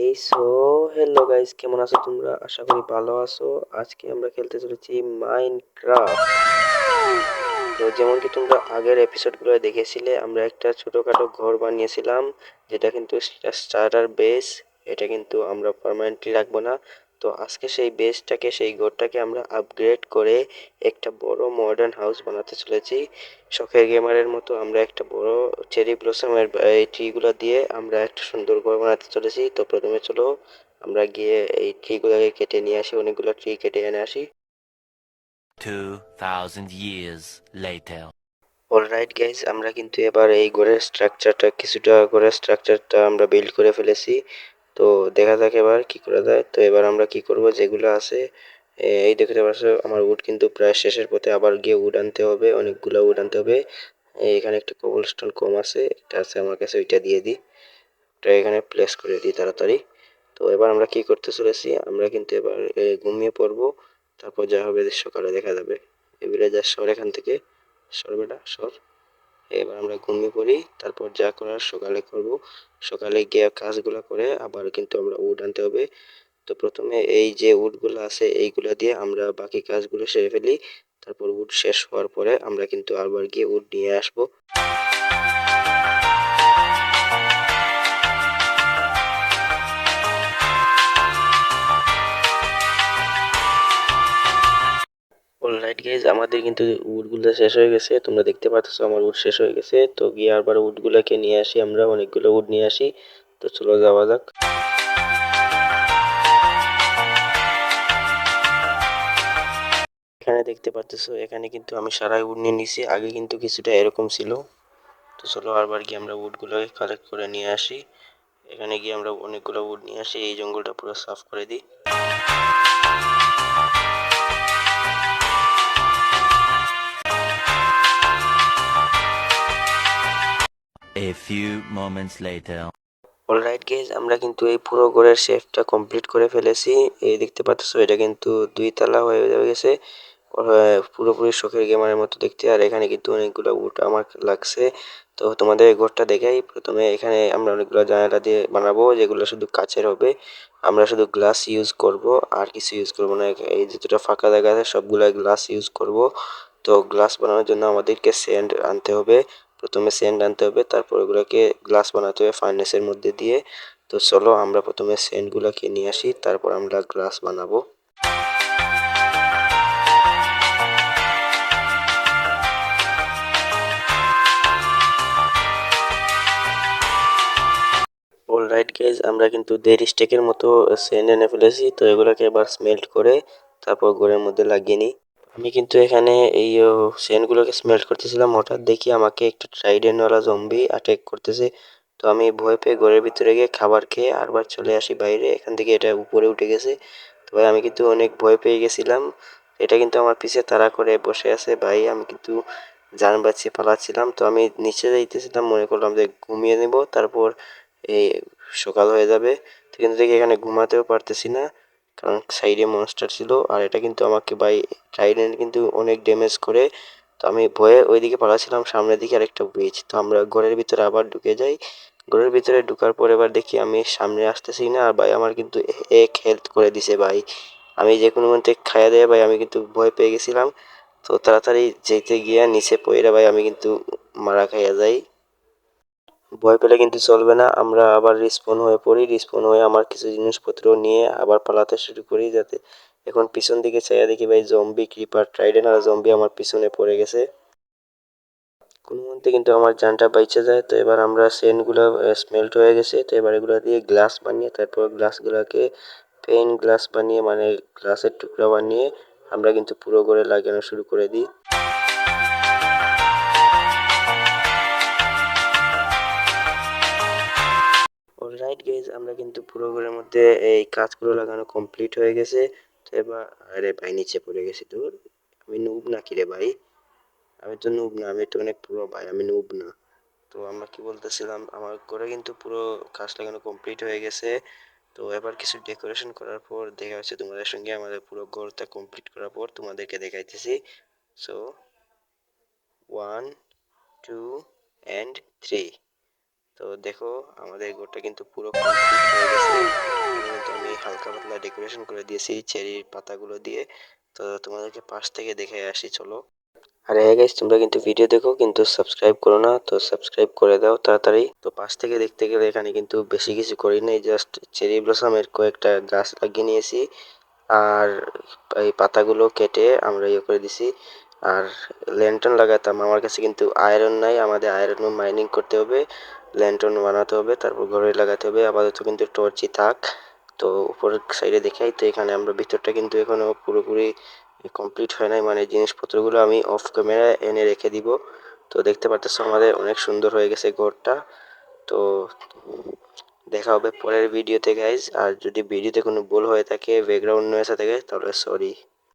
এই so hello guys কেমন আছো তোমরা? আশা করি ভালো আছো। আজকে আমরা খেলতে চলেছি মাইনক্রাফট তো যেমন কি তোমরা আগের এপিসোডগুলো দেখেছিলে, আমরা একটা ছোটখাটো ঘর বানিয়েছিলাম, যেটা কিন্তু স্টার্টার বেস এটা কিন্তু আমরা পার্মানেন্টলি রাখব না। তো আজকে সেই বেসটাকে সেই ঘরটাকে আমরা আপগ্রেড করে একটা বড় মডার্ন হাউস বানাতে চলেছি। শখের গেমারের মতো আমরা একটা বড় চেরি ব্লসমের এই ট্রিগুলো দিয়ে আমরা একটা সুন্দর ঘর বানাতে চলেছি। তো প্রথমে চলো আমরা গিয়ে এই ট্রিগুলোকে কেটে নিয়ে আসি অনেকগুলো ট্রি কেটে এনে আসি। 2,000 years later. অলরাইট গাইজ আমরা কিন্তু এবার এই ঘরের স্ট্রাকচারটা কিছুটা ঘরের স্ট্রাকচারটা আমরা বিল্ড করে ফেলেছি। তো দেখা যাক এবার কি করা যায়। তো এবার আমরা কি করব? যেগুলো আছে এই দেখতে পাচ্ছ, আমার উড কিন্তু প্রায় শেষের পথে আবার গিয়ে উড আনতে হবে, অনেকগুলো উড আনতে হবে। এখানে একটা কবল স্টোন কম আছে, একটা আছে আমার কাছে, ওইটা দিয়ে দিই। ওটা এখানে প্লেস করে দিই তাড়াতাড়ি। তো এবার আমরা কি করতে চলেছি, আমরা কিন্তু এবার ঘুমিয়ে পড়ব। তারপর যা হবে সকালে দেখা যাবে। এবারে যা সর এখান থেকে। সর বেটা, সর। এবার আমরা ঘুমিয়ে পড়ি, তারপর যা করার সকালে করব। সকালে গিয়ে কাজগুলো করে আবার কিন্তু আমরা উড আনতে হবে। তো প্রথমে এই যে উডগুলো আছে, এইগুলো দিয়ে আমরা বাকি কাজগুলো সেরে ফেলি। তারপর উড শেষ হওয়ার পরে আমরা কিন্তু আবার গিয়ে উড নিয়ে আসব। আমাদের কিন্তু উডগুলো শেষ হয়ে গেছে, তোমরা দেখতে পাচ্ছ আমার উড শেষ হয়ে গেছে। তো গিয়ে আবার উডগুলোকে নিয়ে আসি আমরা, অনেকগুলো উড নিয়ে আসি। তো চলো যাওয়া যাক। এখানে দেখতে পাচ্ছ এখানে কিন্তু আমি সারাই উড নিয়ে নিছি, আগে কিন্তু কিছুটা এরকম ছিল। তো চলো আবার গিয়ে আমরা উডগুলোকে কালেক্ট করে নিয়ে আসি। এখানে গিয়ে আমরা অনেকগুলো উড নিয়ে আসি, এই জঙ্গলটা পুরো সাফ করে দিই। A few moments later. Alright guys আমরা কিন্তু এই পুরো ঘরের শেফটা কমপ্লিট করে ফেলেছি। এই দেখতে পাচ্ছ, এটা কিন্তু দুই তলা হয়ে গেছে। পুরোপুরি শখের গেমারের মতো দেখতে। আর এখানে কিন্তু অনেকগুলো উট আমার লাগছে। তো তোমাদের ঘরটা দেখাই। প্রথমে এখানে আমরা অনেকগুলো জানালা দিয়ে বানাবো, যেগুলো শুধু কাচের হবে। আমরা শুধু গ্লাস ইউজ করব, আর কিছু ইউজ করব না। এই যেটা ফাঁকা জায়গা আছে সবগুলো গ্লাস ইউজ করব। তো গ্লাস বানানোর জন্য আমাদেরকে স্যান্ড আনতে হবে। প্রথমে সেন্ট আনতে হবে, তারপর ওগুলোকে গ্লাস বানাতে হবে ফার্নেসের মধ্যে দিয়ে। তো চলো আমরা প্রথমে সেন্টগুলোকে নিয়ে আসি, তারপর আমরা গ্লাস বানাবো। অলরাইট গাইজ আমরা কিন্তু দেড় স্টেকের মতো স্যান্ড এনে ফেলেছি, তো এগুলোকে এবার স্মেল্ট করে তারপর ঘরের মধ্যে লাগিয়ে নিই। আমি কিন্তু এখানে এই স্যান্ডগুলোকে স্মেল্ট করতেছিলাম। হঠাৎ দেখি আমাকে একটা ট্রাইডেনওয়ালা জম্বি অ্যাটাক করতেছে। তো আমি ভয় পেয়ে ঘরের ভিতরে গিয়ে খাবার খেয়ে আরবার চলে আসি বাইরে। এখান থেকে এটা উপরে উঠে গেছে। তো ভাই, আমি কিন্তু অনেক ভয় পেয়ে গেছিলাম। এটা কিন্তু আমার পিছে তাড়া করে বসে আছে ভাই। আমি কিন্তু যান বাঁচিয়ে পালাচ্ছিলাম। তো আমি নিচে যাইতেছিলাম, মনে করলাম যে ঘুমিয়ে নেব, তারপর এই সকাল হয়ে যাবে। তো কিন্তু দেখি এখানে ঘুমাতেও পারতেছি না। কারণ সাইডে মনস্টার ছিল আর এটা কিন্তু আমাকে বাই ট্রাইডেন্ট কিন্তু অনেক ড্যামেজ করে। তো আমি ভয়ে ওইদিকে পালাচ্ছিলাম, সামনের দিকে আরেকটা ব্রিজ তো আমরা ঘরের ভিতরে আবার ঢুকে যাই। ঘরের ভিতরে ঢুকার পর এবার দেখি আমি সামনে আসতেছি না, আর ভাই আমার কিন্তু এক হেল্প করে দিছে ভাই। আমি যে কোনো মধ্যে খাইয়া দেয় ভাই, আমি কিন্তু ভয় পেয়ে গেছিলাম। তো তাড়াতাড়ি যেতে গিয়ে নিচে পড়ে ভাই, আমি কিন্তু মারা খাইয়া যাই। ভয় পেলে কিন্তু চলবে না। আমরা আবার রিস্পন হয়ে পড়ি। রিস্পন হয়ে আমার কিছু জিনিসপত্র নিয়ে আবার পালাতে শুরু করি যাতে এখন পিছন দিকে চাইয়া দেখি ভাই জম্বি ক্রিপার ট্রাইডেন আর জম্বি আমার পিছনে পড়ে গেছে। কোনো মধ্যে কিন্তু আমার জানটা বাইচে যায়। তো এবার আমরা সেন্টগুলো স্মেল্ট হয়ে গেছে। তো এবার এগুলো দিয়ে গ্লাস বানিয়ে তারপর গ্লাসগুলোকে পেন গ্লাস বানিয়ে মানে গ্লাসের টুকরা বানিয়ে আমরা কিন্তু পুরো করে লাগানো শুরু করে দিই। পুরো ঘরের মধ্যে এই কাজগুলো লাগানো কমপ্লিট হয়ে গেছে। তো এবার, আরে ভাই, নিচে পড়ে গেছি তোর আমি নুব না কিরে ভাই? আমি তো নুব না, আমি তো অনেক পুরো ভাই, আমি নুব না। তো আমরা কি বলতেছিলাম, আমার ঘরে কিন্তু পুরো কাজ লাগানো কমপ্লিট হয়ে গেছে। তো এবার কিছু ডেকোরেশন করার পর দেখা হচ্ছে তোমাদের সঙ্গে আমাদের পুরো ঘরটা কমপ্লিট করার পর তোমাদেরকে দেখাইতেছি। So one two and three তো দেখো, আমাদের ঘরটা কিন্তু পুরো কমপ্লিট হয়ে গেছে। ডেকোরেশন করে দিয়েছি, চেরির পাতাগুলো দিয়ে। তো তোমাদেরকে পাশ থেকে দেখে আসি, চলো। আর হ্যাঁ গাইস তোমরা কিন্তু ভিডিও দেখো, কিন্তু সাবস্ক্রাইব করো না, তো সাবস্ক্রাইব করে দাও তাড়াতাড়ি। তো পাশ থেকে দেখতে গেলে এখানে কিন্তু বেশি কিছু করি নাই জাস্ট চেরি ব্লসমের কয়েকটা গাছ লাগিয়ে নিয়েছি। আর এই পাতাগুলো কেটে আমরা ইয়ে করে দিছি। আর ল্যান্টন লাগাতাম, আমার কাছে কিন্তু আয়রন নাই, আমাদের আয়রনও মাইনিং করতে হবে। ল্যান্টন বানাতে হবে, তারপর ঘরে লাগাতে হবে, আপাতত কিন্তু টর্চই থাক। তো উপরের সাইডে দেখাই, তো এখানে আমরা ভিতরটা কিন্তু এখনও পুরোপুরি কমপ্লিট হয় নাই। মানে জিনিসপত্রগুলো আমি অফ ক্যামেরায় এনে রেখে দিব। তো দেখতে পারতেছো আমাদের অনেক সুন্দর হয়ে গেছে ঘরটা। তো দেখা হবে পরের ভিডিওতে গাইজ আর যদি ভিডিওতে কোনো ভুল হয়ে থাকে ব্যাকগ্রাউন্ড নয়েসে থাকে, তাহলে সরি